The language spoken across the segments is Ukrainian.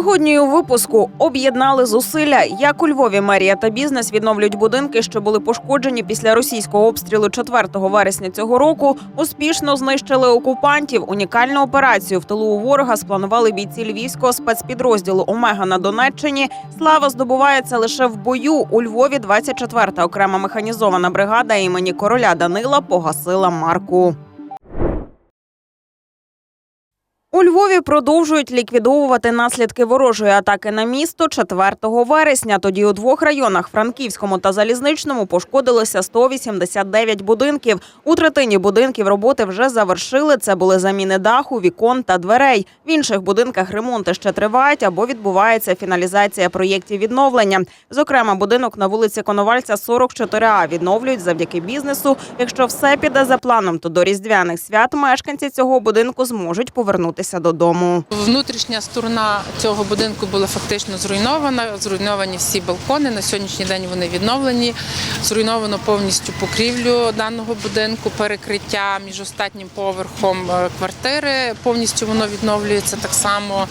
Сьогодні у випуску об'єднали зусилля, як у Львові мерія та бізнес відновлюють будинки, що були пошкоджені після російського обстрілу 4 вересня цього року. Успішно знищили окупантів. Унікальну операцію в тилу у ворога спланували бійці львівського спецпідрозділу Омега на Донеччині. Слава здобувається лише в бою. У Львові 24-та окрема механізована бригада імені короля Данила погасила марку. У Львові продовжують ліквідовувати наслідки ворожої атаки на місто 4 вересня. Тоді у двох районах Франківському та Залізничному пошкодилося 189 будинків. У третині будинків роботи вже завершили. Це були заміни даху, вікон та дверей. В інших будинках ремонти ще тривають або відбувається фіналізація проєктів відновлення. Зокрема, будинок на вулиці Коновальця 44А відновлюють завдяки бізнесу. Якщо все піде за планом, то до різдвяних свят мешканці цього будинку зможуть повернутися додому. Внутрішня сторона цього будинку була фактично зруйнована. Зруйновані всі балкони. На сьогоднішній день вони відновлені. Зруйновано повністю покрівлю даного будинку, перекриття між остатнім поверхом е, квартири. Повністю воно відновлюється так само.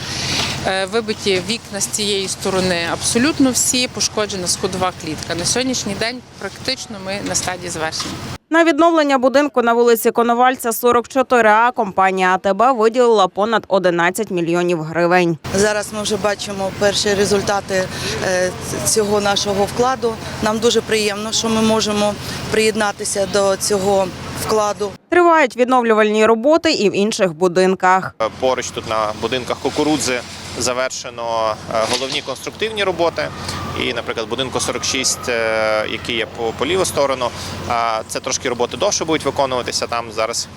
Е, Вибиті вікна з цієї сторони. Абсолютно всі пошкоджена сходова клітка. На сьогоднішній день практично ми на стадії завершення. На відновлення будинку на вулиці Коновальця 44А компанія АТБ виділила понад 11 мільйонів гривень. Зараз ми вже бачимо перші результати е, цього нашого вкладу. Нам дуже приємно, що ми можемо приєднатися до цього вкладу. Тривають відновлювальні роботи і в інших будинках. Поруч тут на будинках кукурудзи завершено е, головні конструктивні роботи. І, наприклад, будинку 46, е, який є по, по ліву сторону, це трошки роботи довше будуть виконуватися. Там зараз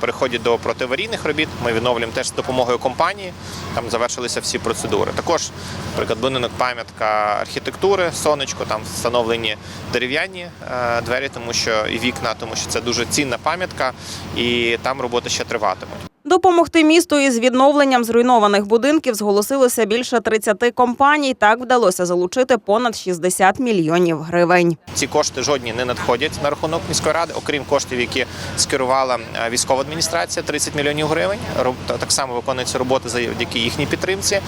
переходять до протиаварійних робіт. Ми відновлюємо теж з допомогою компанії. Там завершилися всі процедури. Також, наприклад, будинок пам'ятка архітектури, сонечко, там встановлені дерев'яні е, двері, тому що і вікна, тому що це дуже цінна пам'ятка, і там роботи ще триватимуть. Допомогти місту із відновленням зруйнованих будинків зголосилося більше 30 компаній. Так вдалося залучити понад 60 мільйонів гривень. Ці кошти жодні не надходять на рахунок міської ради, окрім коштів, які скерувала е, військова адміністрація 30 мільйонів гривень. Так само виконуються роботи завдяки їхній підтримці.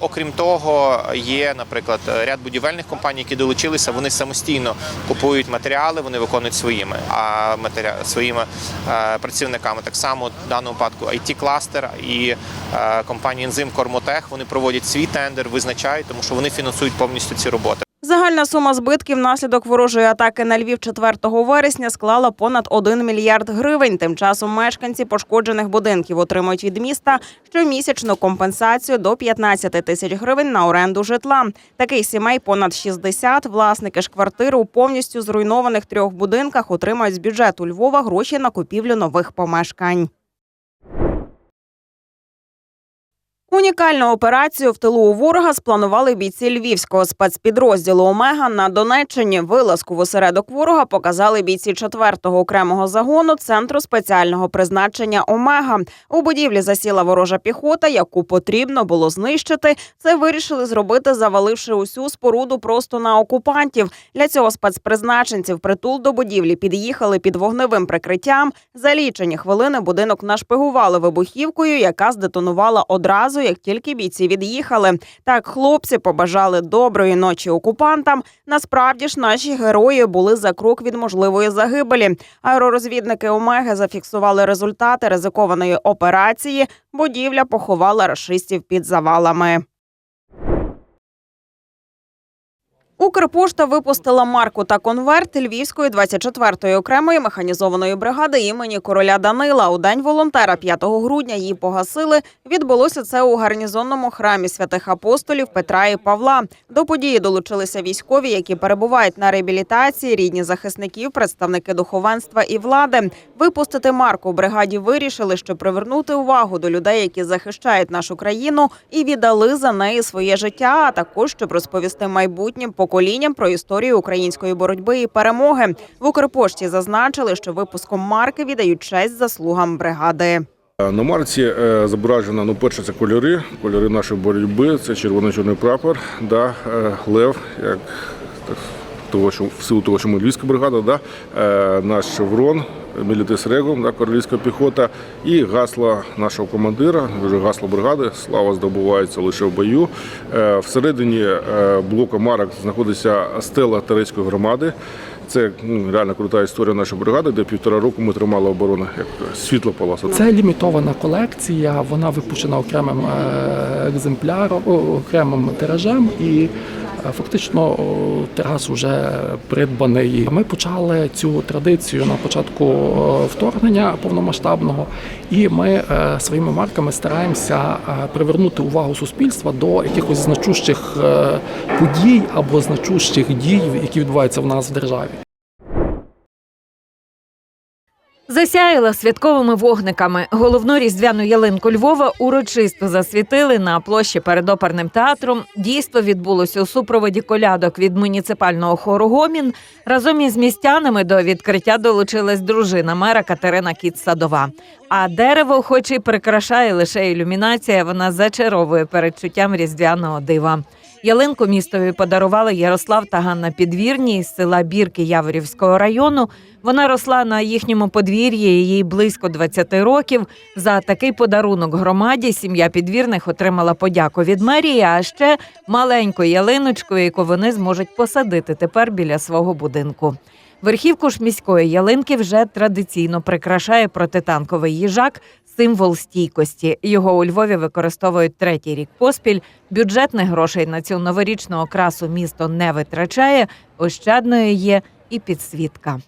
Окрім того, є, наприклад, ряд будівельних компаній, які долучилися. Вони самостійно купують матеріали, вони виконують своїми а матеріа- своїми е, працівниками. Так само в даному випадку it кластер і е, компанія Ензим Кормотех вони проводять свій тендер, визначають, тому що вони фінансують повністю ці роботи. Загальна сума збитків внаслідок ворожої атаки на Львів 4 вересня склала понад 1 мільярд гривень. Тим часом мешканці пошкоджених будинків отримують від міста щомісячну компенсацію до 15 тисяч гривень на оренду житла. Таких сімей понад 60. Власники ж квартир у повністю зруйнованих трьох будинках отримають з бюджету Львова гроші на купівлю нових помешкань. Унікальну операцію в тилу у ворога спланували бійці львівського спецпідрозділу Омега на Донеччині. Вилазку в осередок ворога показали бійці 4-го окремого загону центру спеціального призначення Омега. У будівлі засіла ворожа піхота, яку потрібно було знищити. Це вирішили зробити, заваливши усю споруду просто на окупантів. Для цього спецпризначенці в притул до будівлі під'їхали під вогневим прикриттям. За лічені хвилини будинок нашпигували вибухівкою, яка здетонувала одразу, як тільки бійці від'їхали. Так хлопці побажали доброї ночі окупантам. Насправді ж наші герої були за крок від можливої загибелі. Аеророзвідники Омеги зафіксували результати ризикованої операції. Будівля поховала рашистів під завалами. Укрпошта випустила марку та конверт Львівської 24-ї окремої механізованої бригади імені короля Данила. У день волонтера 5 грудня її погасили. Відбулося це у гарнізонному храмі святих апостолів Петра і Павла. До події долучилися військові, які перебувають на реабілітації, рідні захисників, представники духовенства і влади. Випустити марку бригаді вирішили, щоб привернути увагу до людей, які захищають нашу країну і віддали за неї своє життя, а також щоб розповісти майбутнім поколінням про історію української боротьби і перемоги. В Укрпошті зазначили, що випуском марки віддають честь заслугам бригади. На марці е, зображено, ну, перше, це кольори, кольори нашої боротьби, це червоно-чорний прапор, да, е, лев, як так, того, що в силу того, що ми львівська бригада, да, е, наш шеврон, мілітис регум, да, королівська піхота, і гасло нашого командира, вже гасло бригади, слава здобувається лише в бою. Е, Всередині е, блоку марок знаходиться стела Терецької громади. Це ну, реально крута історія нашої бригади, де півтора року ми тримали оборону як світло полоса. Це лімітована колекція, вона випущена окремим екземпляром, окремим тиражем і фактично терас вже придбаний. Ми почали цю традицію на початку е, вторгнення повномасштабного, і ми е, своїми марками стараємося е, привернути увагу суспільства до якихось значущих е, подій або значущих дій, які відбуваються в нас в державі. Засяяла святковими вогниками. Головну різдвяну ялинку Львова урочисто засвітили на площі перед оперним театром. Дійство відбулося у супроводі колядок від муніципального хору Гомін. Разом із містянами до відкриття долучилась дружина мера Катерина Кіт-Садова. А дерево, хоч і прикрашає лише ілюмінація, вона зачаровує передчуттям різдвяного дива. Ялинку містові подарували Ярослав та Ганна Підвірні із села Бірки Яворівського району. Вона росла на їхньому подвір'ї, їй близько 20 років. За такий подарунок громаді сім'я підвірних отримала подяку від мерії, а ще маленьку ялиночку, яку вони зможуть посадити тепер біля свого будинку. Верхівку ж міської ялинки вже традиційно прикрашає протитанковий їжак, символ стійкості. Його у Львові використовують третій рік поспіль. Бюджетних грошей на цю новорічну окрасу місто не витрачає. Ощадною є і підсвітка.